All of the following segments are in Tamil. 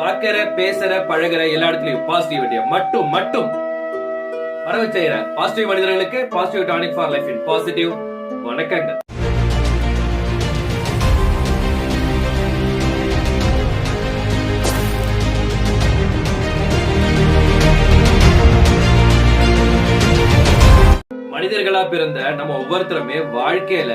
பார்க்கிற பேசுற பழகுற எல்லா இடத்துலயும் பாசிட்டிவிட்டியை மட்டும் மட்டும். வரவு செய்யற. பாசிட்டிவ் மனிதர்களுக்கு positive tonic for life in positive வணக்கங்கள். மனிதர்களா பிறந்த நம்ம ஒவ்வொருத்தருமே வாழ்க்கையில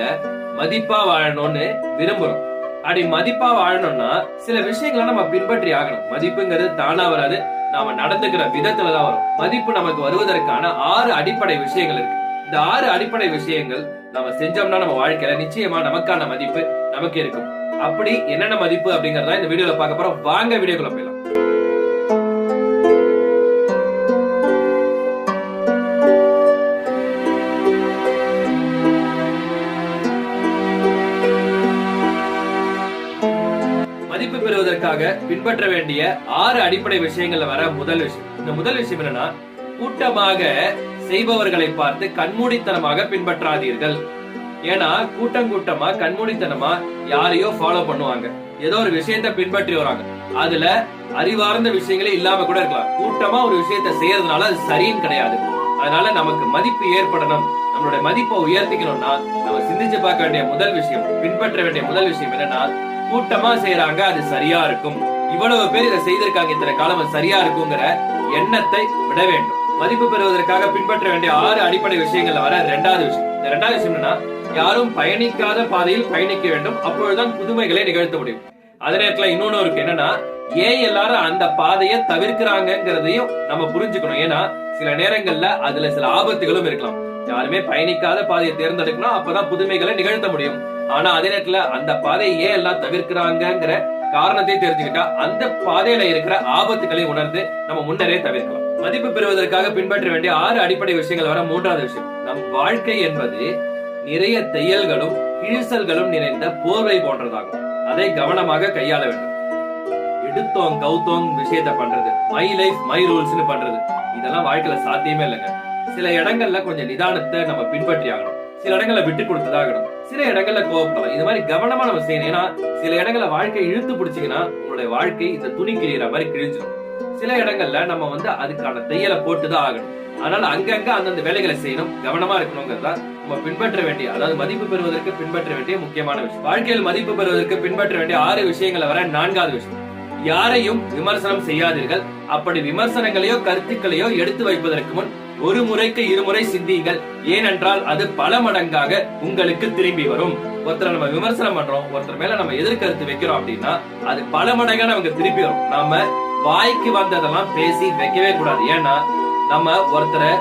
மதிப்பா வாழணும்னு விரும்புறோம். அப்படி மதிப்பா வாழணும்னா சில விஷயங்களை நம்ம பின்பற்றி ஆகணும். மதிப்புங்கிறது தானா வராது. நாம நடந்துக்கிற விதத்துல தான் வரும். மதிப்பு நமக்கு வருவதற்கான ஆறு அடிப்படை விஷயங்கள் இருக்கு. இந்த ஆறு அடிப்படை விஷயங்கள் நம்ம செஞ்சோம்னா நம்ம வாழ்க்கையில நிச்சயமா நமக்கான மதிப்பு நமக்கு இருக்கும். அப்படி என்னென்ன மதிப்பு அப்படிங்கறத இந்த வீடியோல பார்க்க போறோம். வாங்க வீடியோக்குள்ள போயிடலாம். பெறுவதற்காக பின்பற்ற வேண்டிய ஆறு அடிப்படை விஷயங்கள்ல வர முதல் விஷயம். இந்த முதல் விஷயம் என்னன்னா கூட்டமாக செய்பவர்களை பார்த்து கண்மூடித்தனமாக பின்பற்றாதீர்கள். ஏன்னா கூட்டம் கூட்டமா கண்மூடித்தனமா யாரையோ ஃபாலோ பண்ணுவாங்க. ஏதோ ஒரு விஷயத்த பின்பற்றி வராங்க. அதுல அறிவார்ந்த விஷயங்களே இல்லாம கூட இருக்கலாம். கூட்டமா ஒரு விஷயத்த செய்யறதுனால அது சரியும் கிடையாது. அதனால நமக்கு மதிப்பு ஏற்படணும். நம்மளுடைய மதிப்பை உயர்த்திக்கணும்னா நம்ம சிந்திச்சு பார்க்க வேண்டிய முதல் விஷயம் பின்பற்ற வேண்டிய முதல் விஷயம் என்னன்னா கூட்டமா செய்யறாங்க அது சரியா இருக்கும். இவ்வளவு பேர் இதை செய்திருக்காங்க இத்தனை காலம் சரியா இருக்குங்கிற எண்ணத்தை விட வேண்டும். மதிப்பு பெறுவதற்காக பின்பற்ற வேண்டிய ஆறு அடிப்படை விஷயங்கள்ல வர ரெண்டாவது விஷயம். இந்த ரெண்டாவது விஷயம் என்னன்னா யாரும் பயணிக்காத பாதையில் பயணிக்க வேண்டும். அப்பொழுதுதான் புதுமைகளை நிகழ்த்த முடியும். அதே நேரத்துல இன்னொன்னு இருக்கு. என்னன்னா ஏன் எல்லாரும் அந்த பாதையை தவிர்க்கிறாங்கிறதையும் நம்ம புரிஞ்சுக்கணும். ஏன்னா சில நேரங்கள்ல அதுல சில ஆபத்துகளும் இருக்கலாம். யாருமே பயணிக்காத பாதையை தேர்ந்தெடுக்கணும் அப்பதான் புதுமைகளை நிகழ்த்த முடியும். ஆனா அதே நேரத்துல அந்த பாதையை ஏன் எல்லாம் தவிர்க்கிறாங்கிற காரணத்தை தெரிஞ்சுக்கிட்டா அந்த பாதையில இருக்கிற ஆபத்துகளை உணர்ந்து நம்ம முன்னரே தவிர்க்கலாம். மதிப்பு பெறுவதற்காக பின்பற்ற வேண்டிய ஆறு அடிப்படை விஷயங்கள் வர மூன்றாவது விஷயம். நம் வாழ்க்கை என்பது நிறைய தையல்களும் கிழிசல்களும் நிறைந்த போர்வை போன்றதாகும். அதை கவனமாக கையாள வேண்டும். எடுத்தோம் கௌத்தோங் விஷயத்த பண்றது. மை லைஃப் மை ரூல்ஸ்னு பண்றது. இதெல்லாம் வாழ்க்கையில சாத்தியமே இல்லைங்க. சில இடங்கள்ல கொஞ்சம் நிதானத்தை நம்ம பின்பற்றி ஆகணும். சில இடங்கள்ல விட்டு கொடுத்ததாகணும் சில இடங்கள்ல கோவப்படலாம் இது மாதிரி கவனமா நம்ம செய்யணும் ஏன்னா சில இடங்கள்ல வாழ்க்கை இழுத்து பிடிச்சிங்கன்னா உங்களுடைய வாழ்க்கை இந்த துணி கிழிகிற மாதிரி கிழிஞ்சிடும் சில இடங்கள்ல நம்ம வந்து அதுக்கான தையலை போட்டுதான் ஆகணும். அதனால அங்கங்க அந்தந்த வேலைகளை செய்யணும். கவனமா இருக்கணுங்கிறதா நம்ம பின்பற்ற வேண்டிய அதாவது மதிப்பு பெறுவதற்கு பின்பற்ற வேண்டிய முக்கியமான விஷயம். வாழ்க்கையில் மதிப்பு பெறுவதற்கு பின்பற்ற வேண்டிய ஆறு விஷயங்களை வர நான்காவது விஷயம். யாரையும் விமர்சனம் செய்யாதீர்கள். அப்படி விமர்சனங்களையோ கருத்துக்களையோ எடுத்து வைப்பதற்கு முன் ஒரு முறைக்கு இருமுறை சிந்தியுங்கள் ஏனென்றால் அது பல மடங்காக உங்களுக்கு திரும்பி வரும். ஒருத்தரை நம்ம விமர்சனம் பண்றோம் ஒருத்தர் மேல நம்ம எதிர்கருத்து வைக்கிறோம் அப்படின்னா அது பல மடங்கா நமக்கு திருப்பி வரும். நாம வாய்க்கு வந்ததெல்லாம் பேசி வைக்கவே கூடாது. ஏன்னா நம்ம ஒருத்தரை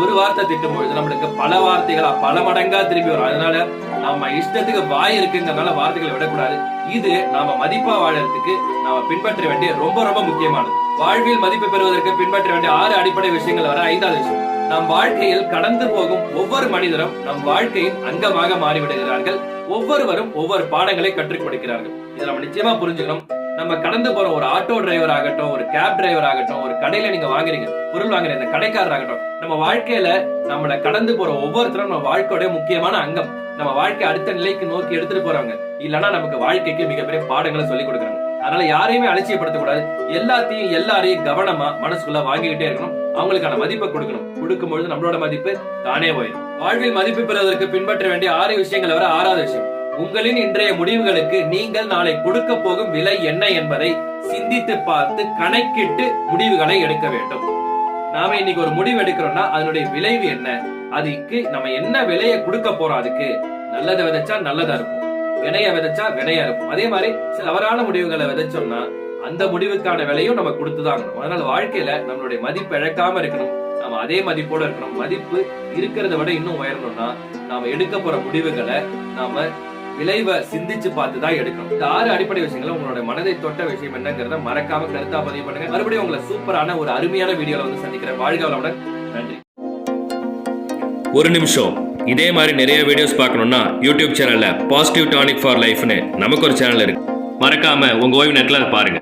ஒரு வார்த்தை திட்டும் பொழுது நம்மளுக்கு பல வார்த்தைகளா பல மடங்கா திரும்பி வரும். அதனால நம்ம இஷ்டத்துக்கு வாய் இருக்குங்கிறதுனால வார்த்தைகளை விடக்கூடாது. இது நாம மதிப்பா வாழறதுக்கு நாம பின்பற்ற வேண்டிய ரொம்ப ரொம்ப முக்கியமானது. வாழ்வில் மதிப்பு பெறுவதற்கு பின்பற்ற வேண்டிய ஆறு அடிப்படை விஷயங்கள் வர ஐந்தாவது விஷயம். நம் வாழ்க்கையில் கடந்து போகும் ஒவ்வொரு மனிதரும் நம் வாழ்க்கையின் அங்கமாக மாறிவிடுகிறார்கள். ஒவ்வொருவரும் ஒவ்வொரு பாடங்களை கற்றுக் கொடுக்கிறார்கள். இதை நம்ம நிச்சயமா புரிஞ்சுக்கணும். நம்ம கடந்து போற ஒரு ஆட்டோ டிரைவர் ஆகட்டும் ஒரு கேப் டிரைவர் ஆகட்டும் ஒரு கடையில நீங்க வாங்குறீங்க பொருள் வாங்குற இந்த கடைக்காரர் ஆகட்டும் நம்ம வாழ்க்கையில நம்மள கடந்து போற ஒவ்வொருத்தரும் நம்ம வாழ்க்கையோட முக்கியமான அங்கம். நம்ம வாழ்க்கை அடுத்த நிலைக்கு நோக்கி எடுத்துட்டு போறாங்க இல்லைன்னா நமக்கு வாழ்க்கைக்கு மிகப்பெரிய பாடங்களை சொல்லி கொடுக்குறாங்க. அதனால யாரையுமே அலட்சியப்படுத்தக்கூடாது. எல்லாத்தையும் எல்லாரையும் கவனமா மனசுக்குள்ள வாங்கிக்கிட்டே இருக்கணும். அவங்களுக்கான மதிப்பை கொடுக்கணும். கொடுக்கும்பொழுது நம்மளோட மதிப்பு தானே போயிடும். வாழ்வில் மதிப்பு பெறுவதற்கு பின்பற்ற வேண்டிய ஆறு விஷயங்களை வர ஆறாவது விஷயம். உங்களின் இன்றைய முடிவுகளுக்கு நீங்கள் நாளை கொடுக்க போகும் விலை என்ன என்பதை சிந்தித்து பார்த்து கணக்கிட்டு முடிவுகளை எடுக்க வேண்டும். நாம இன்னைக்கு ஒரு முடிவு எடுக்கிறோம்னா அதனுடைய விளைவு என்ன? அதுக்கு நம்ம என்ன விலையை கொடுக்க போறோம் அதுக்கு? நல்லதை விதைச்சா நல்லதா இருக்கும். வினைய விதைச்சா வினையா இருக்கும். அதே மாதிரி சில அவரான முடிவுகளை விதைச்சோம்னா அந்த முடிவுக்கான விலையும் நம்ம கொடுத்துதான் அதனால வாழ்க்கையில நம்மளுடைய மதிப்பு இழக்காம இருக்கணும். நம்ம அதே மதிப்போட இருக்கணும். மதிப்பு இருக்கிறத விட இன்னும் உயரணும்னா நாம எடுக்க போற முடிவுகளை நாம விளைவை சிந்திச்சு பார்த்து தான் எடுக்கணும். இந்த ஆறு அடிப்படை விஷயங்களை உங்களோட மனதை தொட்ட விஷயம் என்னங்கிறத மறக்காம கருத்தா பதிவு பண்ணுங்க. மறுபடியும் உங்களை சூப்பரான ஒரு அருமையான வீடியோல வந்து சந்திக்கிறேன். வாழ்க வளமுடன் நன்றி. ஒரு நிமிஷம். இதே மாதிரி நிறைய வீடியோஸ் பார்க்கணும்னா யூடியூப் சேனல்ல பாசிட்டிவ் டானிக் ஃபார் லைஃப்னு நமக்கு ஒரு சேனல் இருக்கு. மறக்காம உங்க ஓய்வு நேரத்தில் அதை பாருங்க.